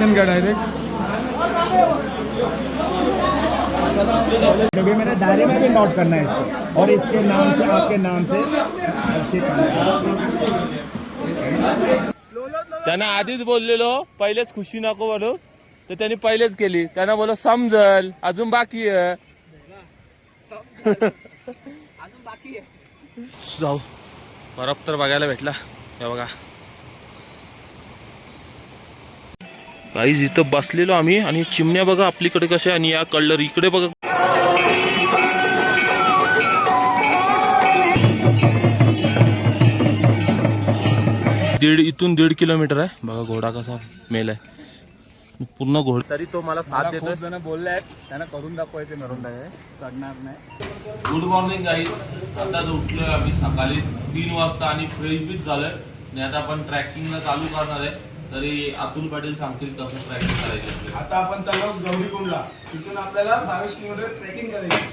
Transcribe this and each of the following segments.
Location का direct क्योंकि मेरे डायरी में भी नोट करना है इसको। और इसके नाम से आपके नाम से त्यांना आधीच बोललेलो पहिलेच खुशी नको बोलू. तर त्यांनी पहिलेच केली. त्यांना बोल समजल अजून बाकी आहे. जाऊ. बरफ तर बघायला भेटला. हे बघा. काहीच इथं बसलेलो आम्ही आणि चिमण्या बघा आपलीकडे कशा आणि या कलर इकडे बघा. दीड इथून दीड किलोमीटर आहे. बघा घोडा कसा मेल आहे. पूर्ण घोड. तरी तो मला साथ देतोय. जण बोलले आहेत त्यांना करून दाखवायचे आहे. चढणार नाही. गुड मॉर्निंग गाईज आताच उठलोय आम्ही सकाळी तीन वाजता आणि फ्रेश बीच झालोय. आणि आता आपण ट्रॅकिंगला चालू करणार आहे. तरी अतुल पाटील सांगतील कसं ट्रॅकिंग करायचं आता आपण चाललो गौरीकुंडला तिथून आपल्याला बावीस किलोमीटर ट्रेकिंग करायची.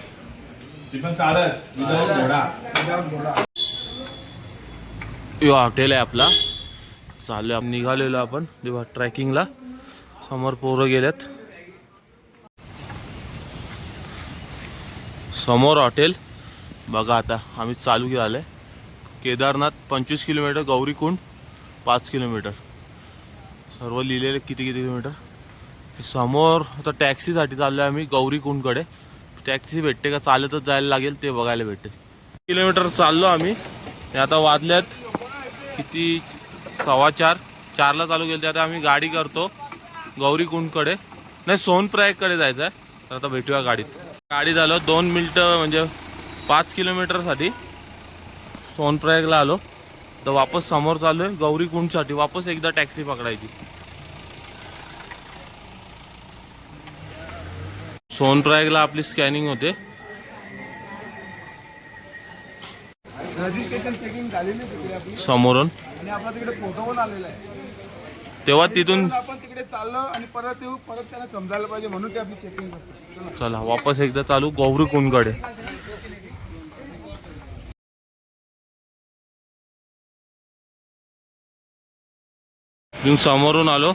ती पण चालत. घोडा. विदाउट घोडा. यो हॉटेल आहे आपला. चालू आपण. निघालेलो आपण. जेव्हा ट्रॅकिंगला समोर पोरं गेल्यात समोर हॉटेल. बघा आता आम्ही चालू झालं केदारनाथ पंचवीस किलोमीटर गौरीकुंड पाच किलोमीटर. सर्व लिहिलेले किती किती किलोमीटर? समोर आता टॅक्सीसाठी चाललो आहे आम्ही गौरीकुंडकडे टॅक्सी भेटते का? चालतच जायला लागेल ते बघायला भेटते. किलोमीटर चाललो आम्ही. ते आता वाजल्यात किती? सव्वा चार. चारला चालू केलं ते आता आम्ही गाडी करतो गौरी कुंडकडे. नाही सोनप्रयागकडे जायचं आहे तर आता भेटूया गाडीत. गाडी झालं दोन मिनटं म्हणजे पाच किलोमीटरसाठी सोनप्रयागला आलो. तर वापस समोर चालू आहे गौरीकुंडसाठी वापस एकदा टॅक्सी पकडायची. सोनप्रयागला आपली स्कॅनिंग होते. समोरून. तेव्हा तिथून परत आपण तिकडे चाललो आणि इथून समोरून आलो.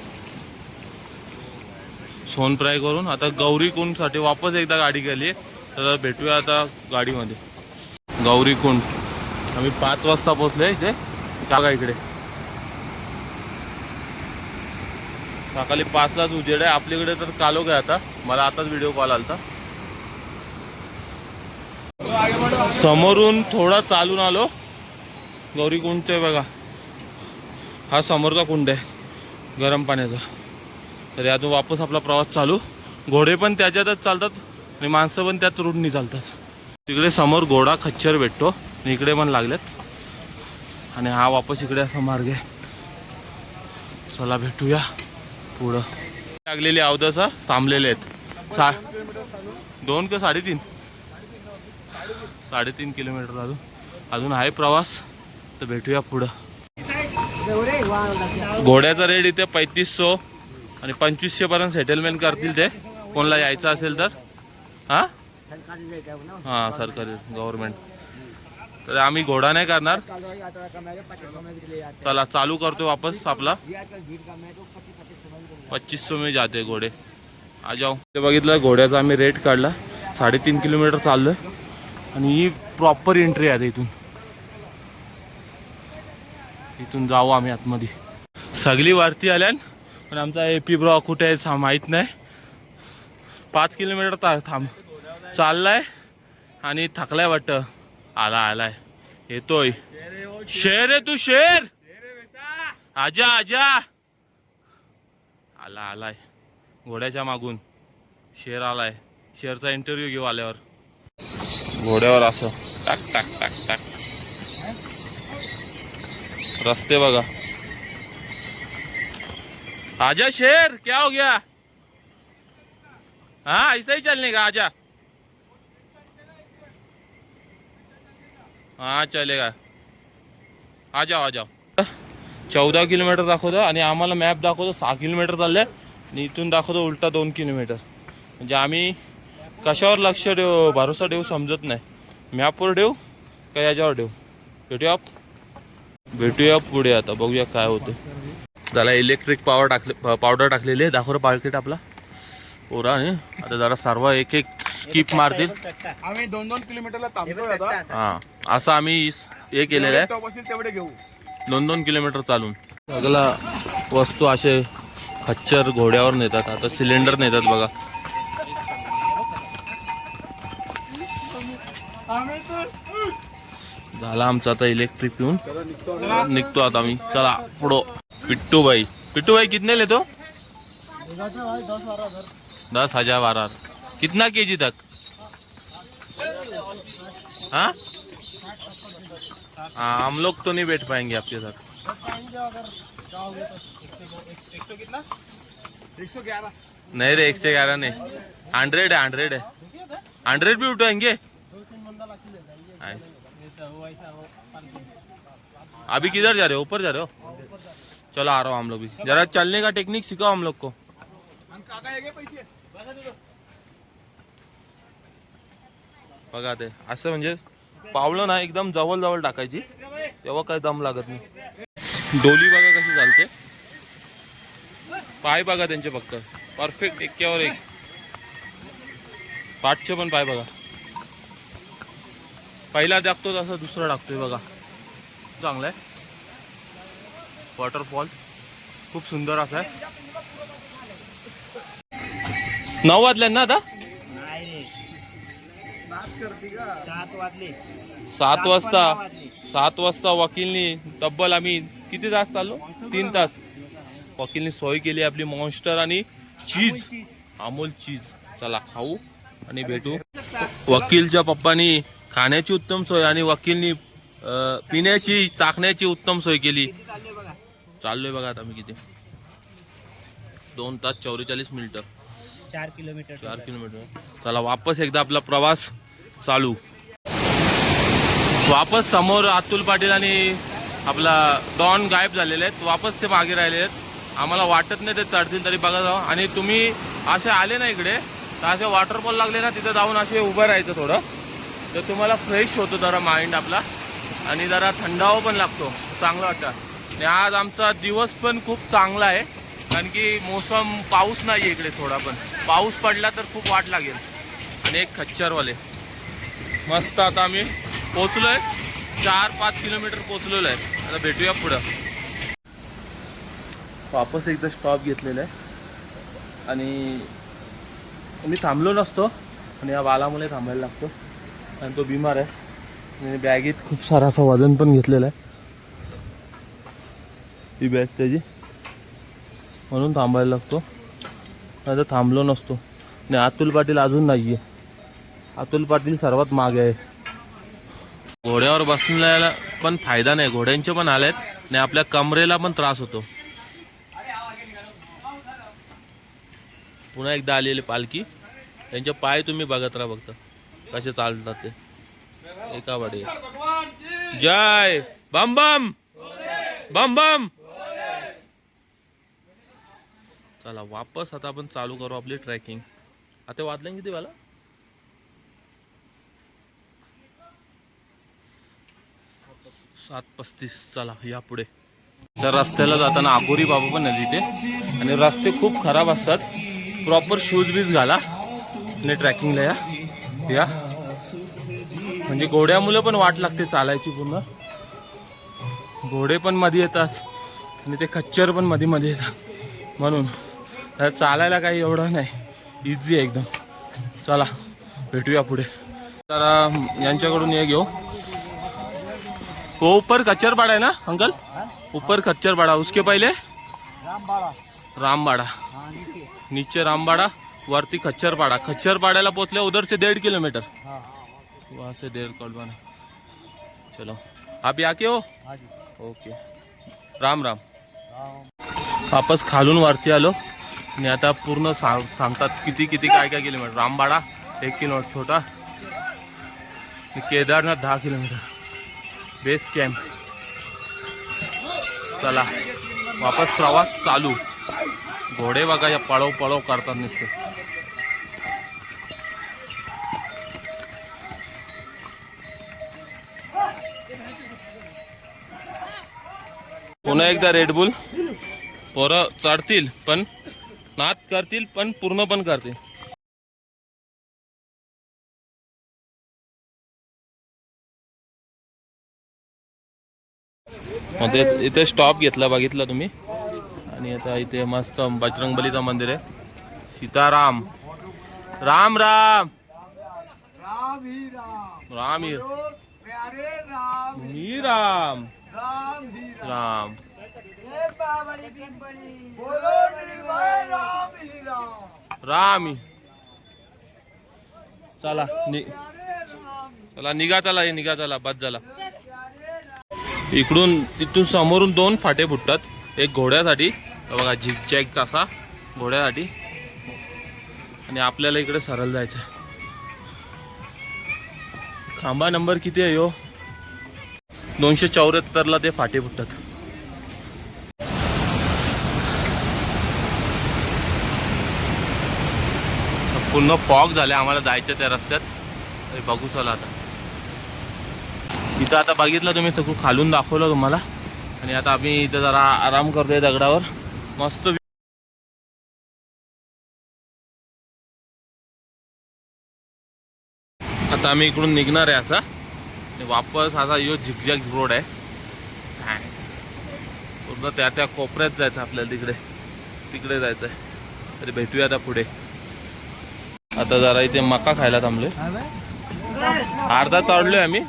सोन फ्राय करून. आता गौरी कुंडसाठी वापस एकदा गाडी गेली तर भेटूया आता गाडीमध्ये. गौरी कुंड. आम्ही पाच वाजता पोहोचले इथे. कागा इकडे. सकाळी पाचलाच उजेड आहे. आपल्याकडे तर कालो काय आता. मला आताच व्हिडिओ कॉल आलता. समोरून थोडा चालून आलो. गौरी कुंडचे बघा. हा समोरचा कुंड आहे. गरम पाण्याचा. तर यातून वापस आपला प्रवास चालू. घोडे पण त्याच्यातच चालतात आणि माणसं पण त्याच रूटनी चालतात. तिकडे समोर घोडा खच्चर भेटतो. आणि इकडे पण लागलेत. आणि हा वापस इकडे असा मार्ग आहे. चला भेटूया पुढं. लागलेली अवदसा थांबलेले आहेत. सा दोन किंवा साडेतीन? साडेतीन किलोमीटर अजून. अजून आहे प्रवास. तर भेटूया पुढं. घोड्याचा रेट इथे पैतीसशे आणि पंचवीसशे पर्यंत सेटलमेंट करतील ते. कोणाला यायचं असेल तर. हां? हां सरकारी गव्हर्नमेंट तर आम्ही घोडा नाही करणार. चला चालू करतो वापस आपला. पच्चीस सो मी जाते घोडे. आ जाऊ. ते बघितलं घोड्याचा आम्ही रेट काढला. साडेतीन किलोमीटर चाललं आणि ही प्रॉपर एंट्री आहे इथून. इथून जाऊ आम्ही आतमध्ये. सगळी वरती आल्यान पण आमचा ए पी ब्रॉ कुठे आहे सा- माहीत नाही. पाच किलोमीटर ता थांब. चाललाय आणि थकलाय वाटतं. आला आलाय येतोय. शेर आहे तू शेर! आजा आजा! आला आलाय. घोड्याच्या मागून. शेर आलाय. शेरचा इंटरव्ह्यू घेऊ आल्यावर. घोड्यावर असं. टाक टाक टाक टाक. रस्ते बघा. आजा शेर क्या हो गया? हाँ ऐसा ही चलने का आजा. हाँ चलेगा. आ जाओ आ जाओ. चौदा किलोमीटर दाखवतो आणि आम्हाला मॅप दाखवतो सहा किलोमीटर चाललंय. आणि इथून दाखवतो उलटा दोन किलोमीटर. म्हणजे आम्ही कशावर लक्ष देऊ भरोसा देऊ समजत नाही. मॅपवर देऊ का याच्यावर देऊ? भेटूया भेटूया पुढे आता बघूया काय होतं त्याला इलेक्ट्रिक पॉवर टाकले पावडर टाकलेली आहे. दाखवर पाकिट आपला. पोरा आणि आता जरा सर्व एक एक स्किप मारतील. आम्ही दोन दोन किलोमीटरला थांबतोय आता. हा. असं आम्ही हे केलेलं आहे. तेवढे घेऊ. दोन दोन किलोमीटर चालून. सगळा वस्तू असे खच्चर घोड्यावर नेतात. आता सिलेंडर नेतात बघा. झाला आमचा आता इलेक्ट्रिक पिऊन. निघतो आता आम्ही. चला पुढो. पिट्टू भाई. पिट्टू भाई कितने लेतो? दस हजार बारह कितना के जी तक? हाँ? हाँ हम लोग तो नहीं बैठ पाएंगे आपके साथ. कितना नहीं रे एक से ग्यारह नहीं. हंड्रेड है हंड्रेड है. हंड्रेड भी उठाएंगे? अभी किधर जा रहे हो? ऊपर जा रहे हो? चलो आ रहा हूँ हम लोग भी। जरा चलने का टेक्निक सिखाओ हम लोग को। बघा ते असं म्हणजे पावलं ना एकदम जवळ जवळ टाकायची तेव्हा काही दम लागत नाही. डोली बघा कशी चालते. पाय बघा त्यांचे फक्त. परफेक्ट एक्क्यावर एक. पाठचे पण पाय बघा. पहिला टाकतो तसं दुसरा टाकतोय बघा. चांगला आहे. वॉटरफॉल खूप सुंदर असा आहे. नऊ वाजल्या ना आता? सात वाजता. सात वाजता वकीलनी तब्बल आम्ही किती तास चाललो? तीन तास. वकीलनी सोय केली आपली मॉन्स्टर आणि चीज अमूल चीज चला खाऊ आणि भेटू. वकीलच्या पप्पानी खाण्याची उत्तम सोय आणि वकीलनी पिण्याची चाकण्याची उत्तम सोय केली. चाललोय बघा आता मी किती. दोन तास चौवेचाळीस मिनिटं. चार किलोमीटर. चार किलोमीटर. चला वापस एकदा आपला प्रवास चालू. वापस समोर अतुल पाटील आणि आपला डॉन गायब झालेले आहेत. वापस ते मागे राहिले आहेत. आम्हाला वाटत नाही ते चढतील तरी बघा जाऊ. आणि तुम्ही असे आले ना इकडे तर असे वॉटरफॉल लागले ना तिथं जाऊन असे उभं राहायचं थोडं. तर तुम्हाला फ्रेश होतो जरा माइंड आपला. आणि जरा थंडावा पण लागतो. चांगलं वाटतं. आणि आज आमचा दिवस पण खूप चांगला आहे. कारण की मोसम पाऊस नाही आहे इकडे थोडा पण. पाऊस पडला तर खूप वाट लागेल. आणि एक खच्चरवाले. मस्त आता आम्ही पोचलो आहे चार पाच किलोमीटर पोचलेलो आहे. आता भेटूया पुढं. वापस एकदा स्टॉप घेतलेला आहे. आणि मी थांबलो नसतो. आणि या बालामुळे थांबायला लागतो. आणि तो बिमार आहे. आणि बॅगेत खूप सारा असं वजन पण घेतलेलं आहे. ही बॅग त्याची. म्हणून थांबायला लागतो. आता थांबलो नसतो. आणि अतुल पाटील अजून नाही आहे अतुल पाटील सर्वात मागे आहे. घोड्यावर बसण्याला पण फायदा नाही. घोड्यांचे पण आले आहेत आणि आपल्या कमरेला पण त्रास होतो. पुन्हा एकदा आलेली पालखी. त्यांचे पाय तुम्ही बघत राहा फक्त. कसे चालतात ते? एका वाडे जय! बम बम! बम बम! चला वापस आता आपण चालू करू आपली ट्रॅकिंग. आता वाजले किती मला सात पस्तीस. चला या पुढे. तर रस्त्याला जाताना आगोरी बाबा पण आहे तिथे आणि रस्ते खूप खराब असतात. प्रॉपर शूज बीज घाला. आणि ट्रॅकिंगला या. या. म्हणजे घोड्या मुलं पण वाट लागते चालायची पूर्ण. घोडे पण मध्ये येतात आणि ते खच्चर पण मध्ये मध्ये येतात. म्हणून तर चालायला काही एवढं नाही. इझी आहे एकदम. चला भेटूया पुढे. तर यांच्याकडून हे घेऊ. हो ऊपर खच्चर बाडा आहे ना अंकल? ऊपर खच्चर बाडा उसके पहिले? रामबाड़ा. नीचे रामबाड़ा. वरती खच्चर पाड़ा खच्चर पाड़्याला पोचले उधर से डेढ़ किलोमीटर वहाँ से डेढ़ कौड़वाना चलो. आप यहाँ के हो ओके. राम राम. वापस खालून वरती आलो. आणि आता पूर्ण सांग सांगतात किती किती काय काय किलोमीटर. रामबाडा एक किलोमीटर छोटा. केदारनाथ दहा किलोमीटर. बेस कॅम्प चला. वापस प्रवास चालू. घोडे बघा या पळव पळव करतात नुसते. पुन्हा एकदा रेडबुल पोरं चढतील पण नाद करतील पण पूर्ण पण करतील. इथे स्टॉप घेतला बघितला तुम्ही? आणि आता इथे मस्त बजरंगबलीचं मंदिर आहे. सीताराम. राम राम. राम ही राम. राम ही राम. राम राम. राम. बोलो निर्भय राम राम. राम चला नि चला निघा चला निघा चला बस झाला. इकडून इथून समोरून दोन फाटे फुटतात. एक घोड्यासाठी बघा झिकझॅक असा घोड्यासाठी. आणि आपल्याला इकडे सरळ जायचं. खांबा नंबर किती आहे हो दोनशे चौऱ्याहत्तरला ते फाटे फुटतात. पूर्ण फॉग झाले आम्हाला जायचं त्या रस्त्यात. हे बघू चला आता. इथं आता बघितलं तुम्ही सगळं खालून दाखवलं तुम्हाला. आणि आता आम्ही इथं जरा आराम करतोय दगडावर. मस्त आता आम्ही इकडून निघणार आहे असा. आणि वापस असा यो झिकझॅक रोड आहे. छान. पूर्ण त्या त्या कोपऱ्यात जायचं आपल्याला तिकडे. तिकडे जायचं आहे तरी भेटूया आता पुढे. आता जरा इथे मका खायला थांबलोय. अर्धा चाडलोय आम्ही.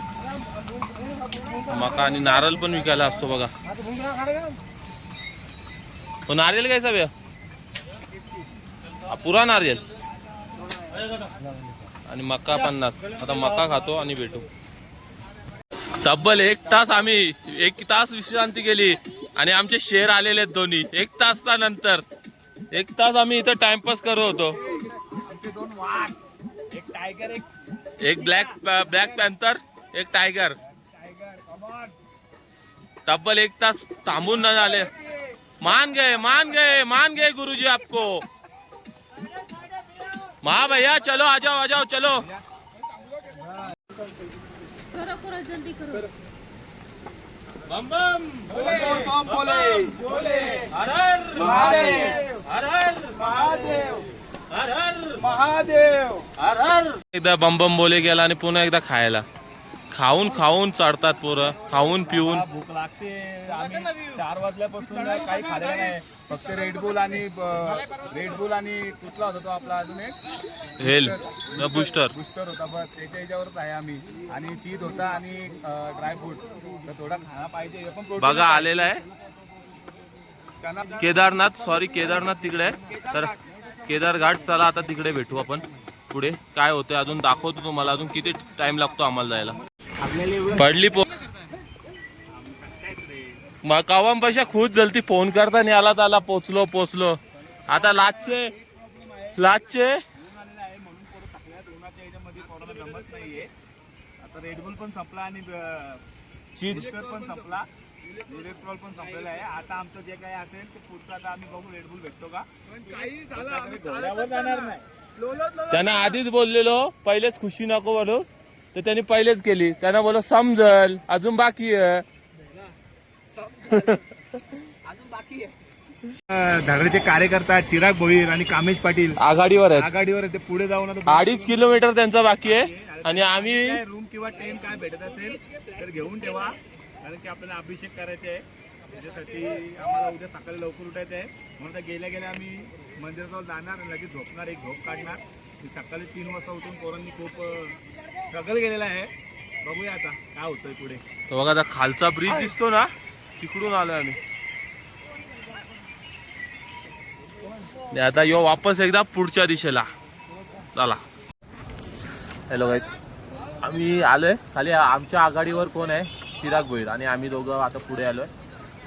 मका आणि नारळ पण विकायला असतो बघा. हो नारियल घ्यायचा भैया पुरा नारियल. आणि मका पन्नास. आता मका खातो आणि भेटू. तब्बल एक तास आम्ही एक तास विश्रांती केली आणि आमचे शेर आलेले आहेत दोन्ही. एक तासचा नंतर एक तास आम्ही इथं टाइमपास करत होतो. एक टायगर एक एक ब्लॅक ब्लॅक पॅन्थर एक टायगर तब्बल एक तास थांबून न झाले. मान गए मान गए मान गए गुरुजी आपको. मा भैया चलो आ जाओ आ जाओ चलो. करो करो जल्दी करो. बम बम. बोले बम बोले बोले. हर हर. महादेव. हर हर. महादेव. हर हर. महादेव. हर हर. एकदा बम बम बोले गेला आणि पुन्हा एकदा खायला. खाऊन खाऊन चढतात पोरं. खाऊन पिऊन. भूक लागते. आम्ही चार वाजल्यापासून काही खाल्लेलं नाही. फक्त रेडबुल आणि रेडबुल आणि कुठला होता तो आपला अजून एक? हेल बुस्टर बुस्टर होता बस त्याच्या ह्याच्यावरच आहे आम्ही. आणि चीज होता आणि ड्रायफ्रूट तर थोडा खाना पाहिजे. पण बघा आलेला आहे. केदारनाथ सॉरी केदारनाथ तिकडे आहे. तर केदार घाट चला आता तिकडे भेटू आपण. पुढे काय होतं अजून दाखवतो तुम्हाला. अजून किती टाइम लागतो आम्हाला जायला? पडली पो मग पैसा खुश जलती फोन करता नाही आला तर आला पोचलो पोचलो. आता लाचचे आता रेडबुल पण संपला आणि पण संपला. इलेक्ट्रॉल पण संपलेला आहे. आता आमचं जे काही असेल ते पुढचं आता आम्ही बघू रेडबुल भेटतो का? काही झालं घोड्यावर जाणार नाही. त्यांना आधीच बोललेलो पहिलेच खुशी नको बोलू तर त्यांनी पहिलेच केली. त्यांना बोल समजल अजून बाकी आहे. अजून बाकी आहे. धगडचे कार्यकर्ता चिराग भोईर आणि कामेश पाटील आघाडीवर आहेत. आघाडीवर ते पुढे जाऊन आता अडीच किलोमीटर त्यांचा बाकी आहे. आणि आम्ही रूम किंवा टेंट काय भेटत असेल तर घेऊन ठेवा. कारण की आपल्याला अभिषेक करायचे आहे. त्याच्यासाठी आम्हाला उद्या सकाळी लवकर उठायचं आहे. म्हणून आता गेल्या गेल्या आम्ही मंदिराजवळ जाणार आणि लगेच झोपणार एक झोप काढणार. की सकाळी तीन वाजता उठून पोरांनी खूप स्ट्रगल केलेला आहे. बघूया आता काय होतंय पुढे. तो बघा आता खालचा ब्रिज दिसतो ना? तिकडून आलोय आम्ही. आता यो वापस एकदा पुढच्या दिशेला. चला. हॅलो गाईज आम्ही आलोय. खाली आमच्या आघाडीवर कोण आहे? चिराग भोईर. आणि आम्ही दोघं आता पुढे आलोय.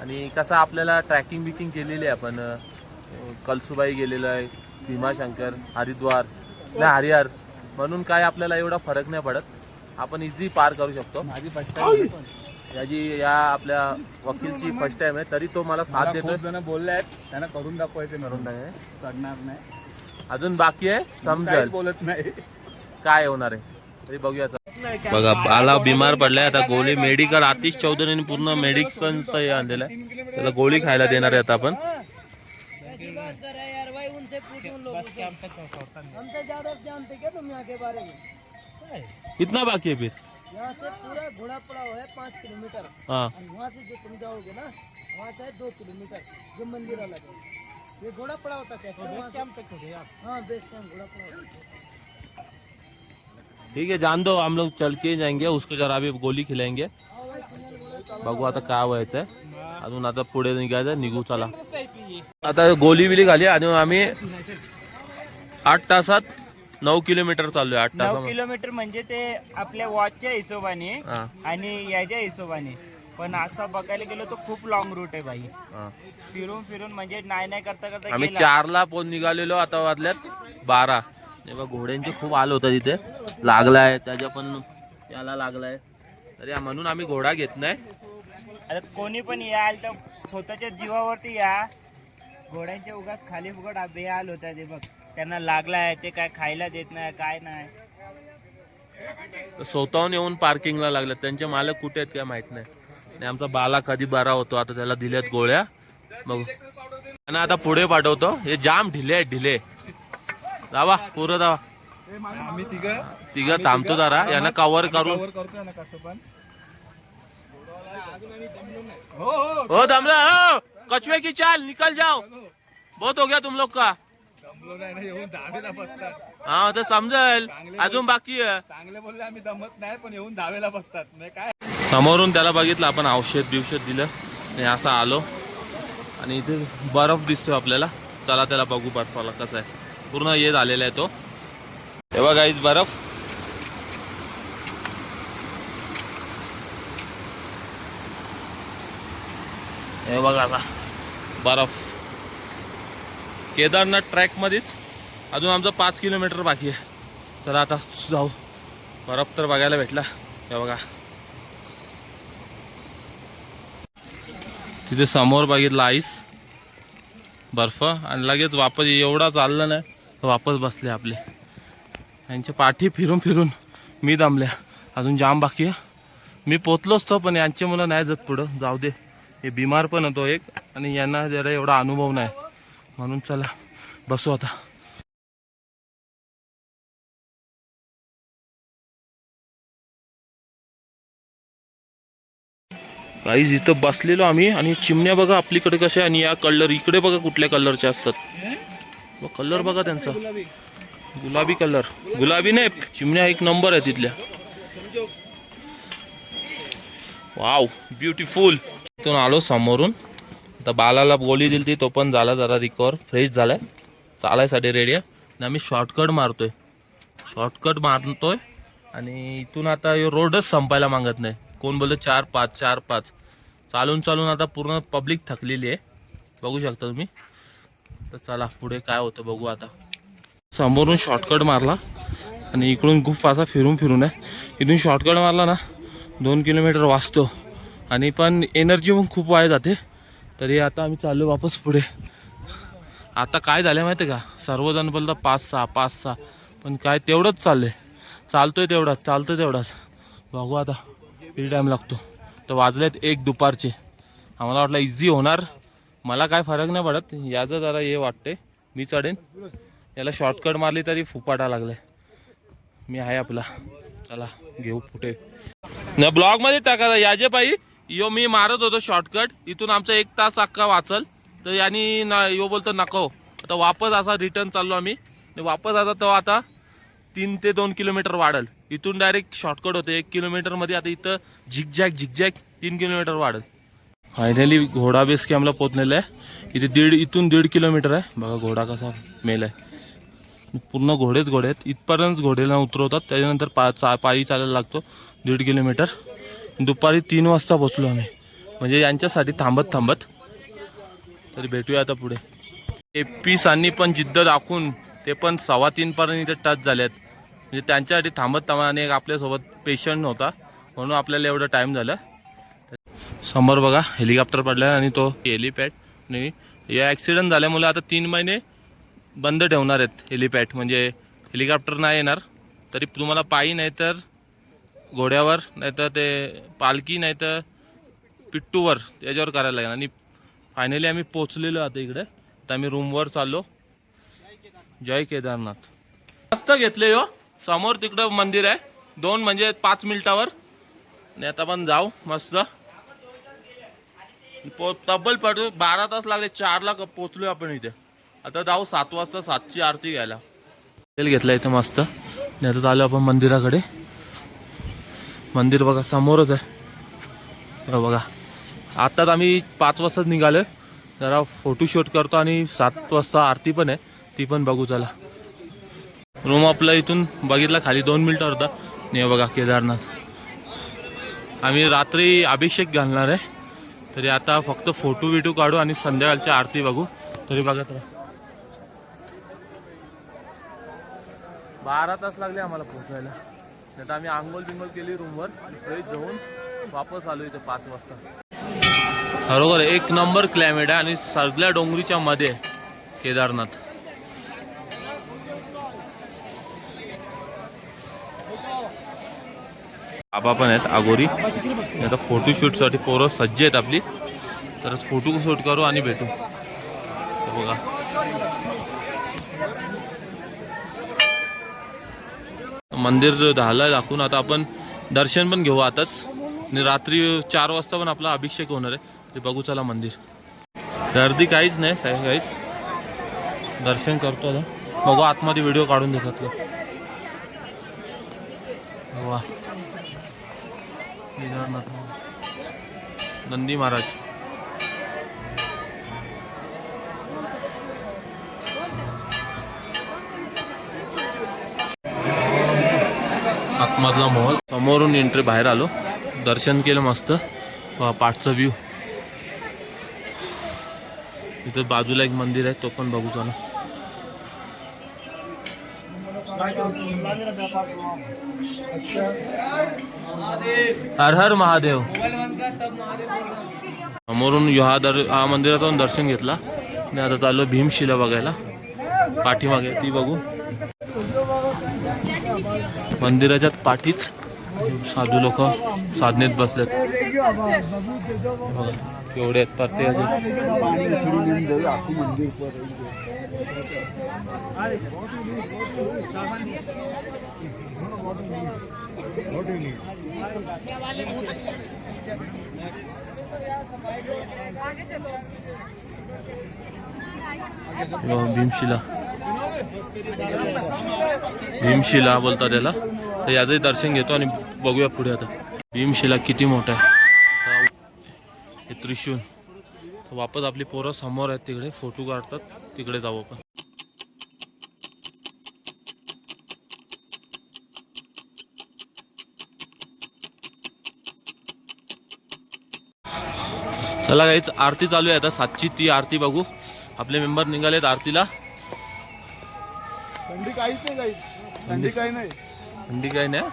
आणि कसं आपल्याला ट्रॅकिंग बिकिंग केलेली आहे आपण कलसुबाई गेलेलो आहे भीमाशंकर हरिद्वार नाही हरिहर. म्हणून काय आपल्याला एवढा फरक नाही पडत. आपण इझी पार करू शकतो. माझी याची या आपल्या वकीलची फर्स्ट टाइम आहे तरी तो मला साथ जण बोलले आहेत त्यांना करून दाखवायचे करून चढणार नाही. अजून बाकी आहे? समजेल. बोलत नाही. काय होणार आहे? तरी बघूया आता. बघा बाला बिमार पडलाय आता गोळी मेडिकल आतिश चौधरीने पूर्ण मेडिकलचं हे आणलेलं आहे. त्याला गोळी खायला देणार आहे आता आपण. बात कर रहे हैं यार भाई उनसे पूछो उन लोगों से हमसे ज्यादा जानते क्या तुम यहाँ के बारे में कितना बाकी है फिर. यहाँ से पूरा घोड़ा पड़ाव है पाँच किलोमीटर। हाँ। और वहाँ से जो तुम जाओगे ना वहाँ से है दो किलोमीटर जो मंदिर अलग है। ये घोड़ा पड़ाव तक है फिर वहाँ कैंप तक हो हाँ बेस कैंप घोड़ा है। ठीक आहे जान दो हम लोग चल के जाएंगे उसको जरा अभी गोली खिलाएंगे। बघू आता काय व्हायचंय अजून आता पुढे निघायचं निघू चला। आता गोली बिली घाली आणि आम्ही आठ तासात नऊ किलोमीटर चाललोय आठ नऊ किलोमीटर म्हणजे ते आपल्या वॉचच्या हिशोबाने हा. आणि याच्या हिशोबाने. पण असं बघायला गेलो तर खूप लॉंग रूट आहे भाई. हा. फिरून फिरून म्हणजे नाही नाही करता करता आम्ही गेला. चारला पोन निघालेलो आता वाजल्यात बारा. तेव्हा घोड्यांचे खूप हाल होता तिथे. लागलाय त्याच्या पण याला लागलाय. तरी म्हणून आम्ही घोडा घेत नाही. आता कोणी पण याल तर स्वतःच्या जीवावरती या. घोड्यांच्या उगाच खाली फुकट बेहाल होता ते बघ. त्यांना लागलाय ते काय खायला देत नाही काय नाही. स्वतःहून येऊन पार्किंगला लागले त्यांचे मालक कुठे आहेत काय माहीत नाही. आणि आमचा बाला कधी बरा होतो आता त्याला दिल्यात गोळ्या. बघू आणि आता पुढे पाठवतो. हे जाम ढिले आहेत ढिले. जावा पुरं दावा. आम्ही तिघं तिघं थांबतो जरा. यांना कव्हर करून. करतोय ना कसं पण हो. हो थांबला. हो, हो. कछुए की चाल निकल जाओ. बहुत हो गया तुम लोग का. हा तर समजेल. अजून बाकी आहे. चांगले बोलले आम्ही दमत नाही पण येऊन दहावीला बसतात. म्हणजे काय? समोरून त्याला बघितलं आपण औषध बिवषध दिलं. आणि असं आलो. आणि इथे बर्फ दिसतो आपल्याला. चला त्याला बघू बर्फाला कसं आहे. पूर्ण ये झालेला आहे तो. तेव्हा गाईज बर्फ. हे बघा आता. बर्फ. केदारनाथ ट्रॅकमध्येच अजून आमचं पाच किलोमीटर बाकी आहे. तर आता जाऊ. बर्फ तर बघायला भेटला. हे बघा. तिथे समोर बघितलं आईस बर्फ आणि लगेच वापस एवढा चाललं नाही तर वापस बसले आपले. यांच्या पाठी फिरून फिरून मी दमल्या. अजून जाम बाकी आहे. मी पोचलोच तो पण यांचे मुलं नाही जात पुढं. जाऊ दे. हे बिमार पण होतो एक. आणि यांना जरा एवढा अनुभव नाही. म्हणून चला बसू आता. काहीच इथं बसलेलो आम्ही आणि चिमण्या बघा आपलीकडे कशा आणि या कलर इकडे बघा कुठल्या कलरचे असतात. कलर बघा त्यांचा. गुलाबी कलर गुलाबी नाही चिमण्या एक नंबर आहे तिथल्या. वाव ब्युटिफुल तिथून आलो समोरून. तर बालाला गोळी दिली ती तो पण झाला जरा रिकवर फ्रेश झालाय. चालायसाठी रेडी आहे. आणि आम्ही शॉर्टकट मारतोय. शॉर्टकट मारतोय. आणि इथून आता रोडच संपायला मागत नाही. कोण बोलतो चार पाच चार पाच. चालून चालून आता पूर्ण पब्लिक थकलेली आहे. बघू शकता तुम्ही. तर चला पुढे काय होतं बघू आता. समोरून शॉर्टकट मारला. आणि इकडून खूप असा फिरून फिरून आहे. इथून शॉर्टकट मारला ना दोन किलोमीटर वाचतो. आणि पण एनर्जी पण खूप वाया जाते. तरी आता आम्ही चाललो वापस पुढे. आता काय झालं माहिती आहे का? सर्वजण बोलतात पाच सहा पाच सहा. पण काय तेवढंच चाललंय. चालतोय तेवढाच चालतोय तेवढाच. बघू आता. किती टाईम लागतो. तर वाजलेत एक दुपारचे. आम्हाला वाटलं इझी होणार. मला काय फरक नाही पडत. याचं जरा हे वाटते मी चढेन. याला शॉर्टकट मारली तरी फुपाटा लागलाय. मी आहे आपला. चला घेऊ फुटे न ब्लॉगमध्ये टाका. याचे पायी यो मी मारत होतो शॉर्टकट इथून आमचा एक तास अख्खा वाचल. तर यांनी ना यो बोलतो नको. आता वापस असा रिटर्न चाललो आम्ही. वापस आता तो आता तीन ते दोन किलोमीटर वाढल. इथून डायरेक्ट शॉर्टकट होते. एक किलोमीटरमध्ये आता इथं झिकझॅक झिकझॅक तीन किलोमीटर वाढल. फायनली घोडा बेस कॅम्पला पोचलेला आहे. इथे दीड इथून दीड किलोमीटर आहे. बघा घोडा कसा मेल आहे. पूर्ण घोडेच घोडे आहेत. इथपर्यंत घोडेला उतरवतात. त्याच्यानंतर पा चा पायी चालायला लागतो. दीड किलोमीटर. दुपारी तीन वाजता पोचलो आम्ही. म्हणजे यांच्यासाठी थांबत थांबत. तरी भेटूया आता पुढे. एपीसांनी पण जिद्द दाखवून ते पण सव्वा तीनपर्यंत इथे टच झालेत. म्हणजे त्यांच्यासाठी थांबत थांबत आणि एक आपल्यासोबत पेशंट नव्हता. म्हणून आपल्याला एवढं टाईम झालं. समोर बघा हेलिकॉप्टर पडला आणि तो हेलिपॅड आणि या ॲक्सिडेंट झाल्यामुळे आता तीन महिने बंद ठेवणार आहेत हेलिपॅड म्हणजे हेलिकॉप्टर नाही येणार. तरी तुम्हाला पायी नाही तर घोड्यावर नाही तर ते पालखी नाही तर पिट्टूवर याच्यावर करायला लागेल. आणि फायनली आम्ही पोचलेलो आता इकडे. आता आम्ही रूमवर चाललो. जय केदारनाथ. मस्त घेतले हो. समोर तिकडं मंदिर आहे. दोन म्हणजे पाच मिनिटावर. आणि आता पण जाऊ मस्त. तब्बल पडतो. बारा तास लागले. चारला पोचलो आपण इथे. आता जाऊ सात वाजता सातची आरती घ्यायला. तेल इथे मस्त. आणि आता चालू आपण मंदिराकडे. मंदिर बघा समोरच आहे. बघा. आत्ताच आम्ही पाच वाजताच निघालो जरा फोटोशूट करतो आणि सात वाजता आरती पण आहे. ती पण बघू चला. रूम आपला इथून बघितला खाली दोन मिनटं अर्धा आणि बघा केदारनाथ. आम्ही रात्री अभिषेक घालणार आहे. तरी आता फक्त फोटो बिटू काढू आणि संध्याकाळची आरती बघू. तरी बघत राहा. बारा तास लागले आम्हाला नाही तर आम्ही आंघोळ बिंगोल केली रूमवर फ्रेश जाऊन वापस आलो इथे पाच वाजता. बरोबर एक नंबर क्लायमेट आहे आणि सगळ्या डोंगरीच्या मध्ये आहे केदारनाथ. आबा पण आहेत आगोरी. आणि आता फोटोशूटसाठी पोरं सज्ज आहेत आपली. तरच फोटो शूट करू आणि भेटू. बघा. मंदिर झालं दाखवून आता आपण दर्शन पण घेऊ आताच. आणि रात्री चार वाजता पण आपला अभिषेक होणार आहे. ते बघू चला मंदिर. गर्दी काहीच नाही साहेब काहीच. दर्शन करतो आता. बघू आतमध्ये व्हिडिओ काढून देतात का वा. नंदी महाराज. आतमधला मॉल समोरून एंट्री बाहेर आलो. दर्शन केलं मस्त. पाठचा व्ह्यू तिथं बाजूला एक मंदिर आहे तो पण बघू चला हर हर महादेव. समोरून ह्या दर हा मंदिरात दर्शन घेतला. आणि आता चाललो भीमशिला बघायला. पाठीमागे ती बघू. मंदिराच्या पाठीच साधू लोक साधनेत बसलेत. केवढे आहेत प्रत्येकाचे अजून. भीमशिला. भीमशिला बोलतात त्याला. तर याचंही दर्शन घेतो आणि बघूया पुढे आता. भीमशिला किती मोठा आहे. हे त्रिशूल. वापस आपली पोरं समोर आहेत तिकडे. फोटो काढतात. तिकडे जाऊ आपण. चला काहीच आरती चालू आहे आता. सातची ती आरती बघू. आपले मेंबर निघालेत आरतीला. थंडी काहीच नाही काही. थंडी काही नाही. थंडी काही नाही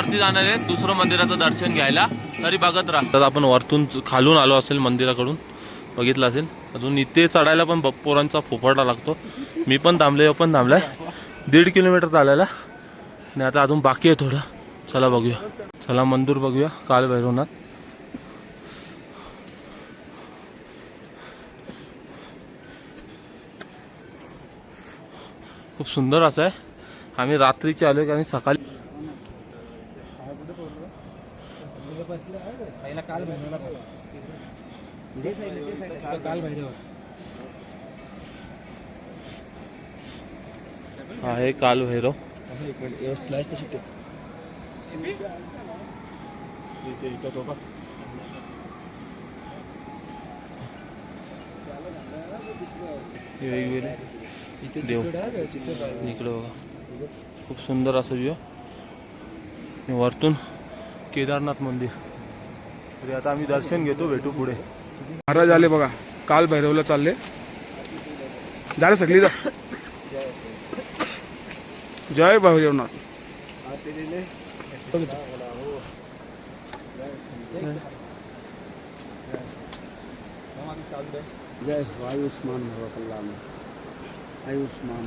वरती जाणार आहे दुसरं मंदिराचं दर्शन घ्यायला. तरी बघत राहतात आपण वरतून खालून आलो असेल मंदिराकडून. बघितलं असेल. अजून इथे चढायला पण ब- पोरांचा फोफाटा लागतो. मी पण थांबले पण थांबलाय. दीड किलोमीटर चालायला. आणि आता अजून बाकी आहे थोडं. चला बघूया. चला मंदिर बघूया. काल भैरवनाथ. खूप सुंदर असं आहे. आम्ही रात्रीचे आलो कारण सकाळी पहिला काल आहे काल भैरव। हे वेगवेगळे देव इकडे सुंदर असं व्ह्यू केदारनाथ मंदिर। तरी आता आम्ही दर्शन घेतो भेटू पुढे. महाराज आले बघा. काल भैरवला चालले. जा रे सगळी जा. जय भैरवनाथ. जय आयुष्मान भव कल्याण. आयुष्मान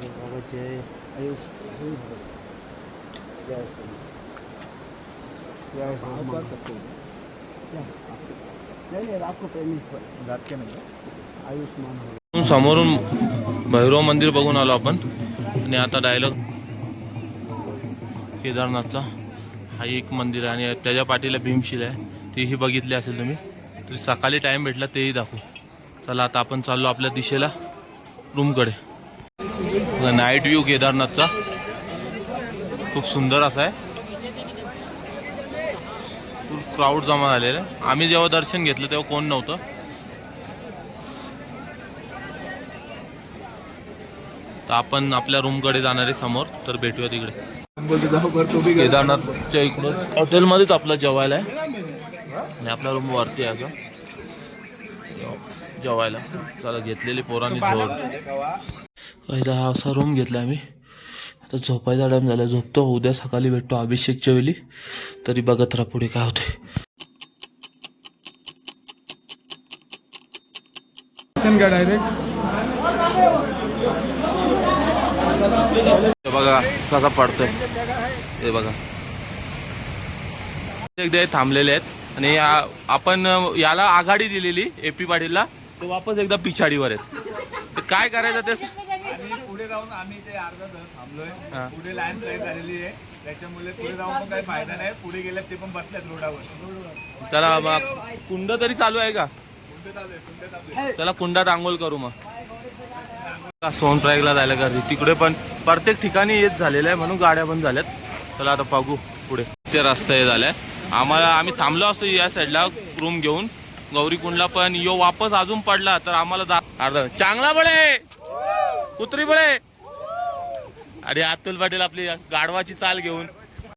बाबा जय आयुष जय जय समोरून भैरव मंदिर बघून आलो आपण. आणि आता डायलॉग केदारनाथचा. हा एक मंदिर आहे आणि त्याच्या पाठीला भीमशील आहे. तेही बघितली असेल तुम्ही. तरी सकाळी टाईम भेटला तेही दाखवू. चला आता आपण चाललो आपल्या दिशेला रूमकडे. Night view केदारनाथचा. खूप सुंदर असा आहे. फुल क्राऊड जमा झालेलं आहे. आम्ही जेव्हा दर्शन घेतलं तेव्हा कोण नव्हतं. तर आपण आपल्या रूमकडे जाणार आहे समोर तर भेटूया तिकडे. केदारनाथच्या इकडे हॉटेलमध्येच आपलं जेवायला आहे. आणि आपल्या रूम वरती आहे असं. जेवायला. चला घेतलेली पोरांनी झोड. हा असा रूम घेतला आम्ही. आता झोपायचा टाइम झाला झोपतो. उद्या सकाळी भेटतो अभिषेकच्या वेळी. तरी बघत राहा पुढे काय होते डायरेक्ट हे बघा कसा पडतोय. हे बघा. एकदा थांबलेले आहेत. आणि या- आपण याला आघाडी दिलेली एपी पाटीलला. ते वापस एकदा पिछाडीवर आहेत. तर काय करायचं ते जाऊन आम्ही ते अर्धा तास थांबलोय. हा. पुढे लाईन तयार झालेली आहे. त्याच्यामुळे पुढे जाऊन पण काही फायदा नाही. पुढे गेल्यात ते पण बसल्यात रोडावर. त्याला मग कुंड तरी चालू आहे का? चालू आहे कुंडे चालू आहे. त्याला कुंडात आंघोळ करू मग. सोनट्रॅकला जायला गर्दी. तिकडे पण प्रत्येक ठिकाणी येत झालेलं आहे म्हणून गाड्या बंद झाल्यात. चला आता बघू पुढे. ते रस्ता हे झालाय. आम्हाला आम्ही थांबलो असतो या साईडला रूम घेऊन. गौरी कुंडला पण यो वापस अजून पडला तर आम्हाला जा अर्धा चांगला बळे कुत्री बळे. अरे अतुल पाटील आपली गाढवाची चाल घेऊन.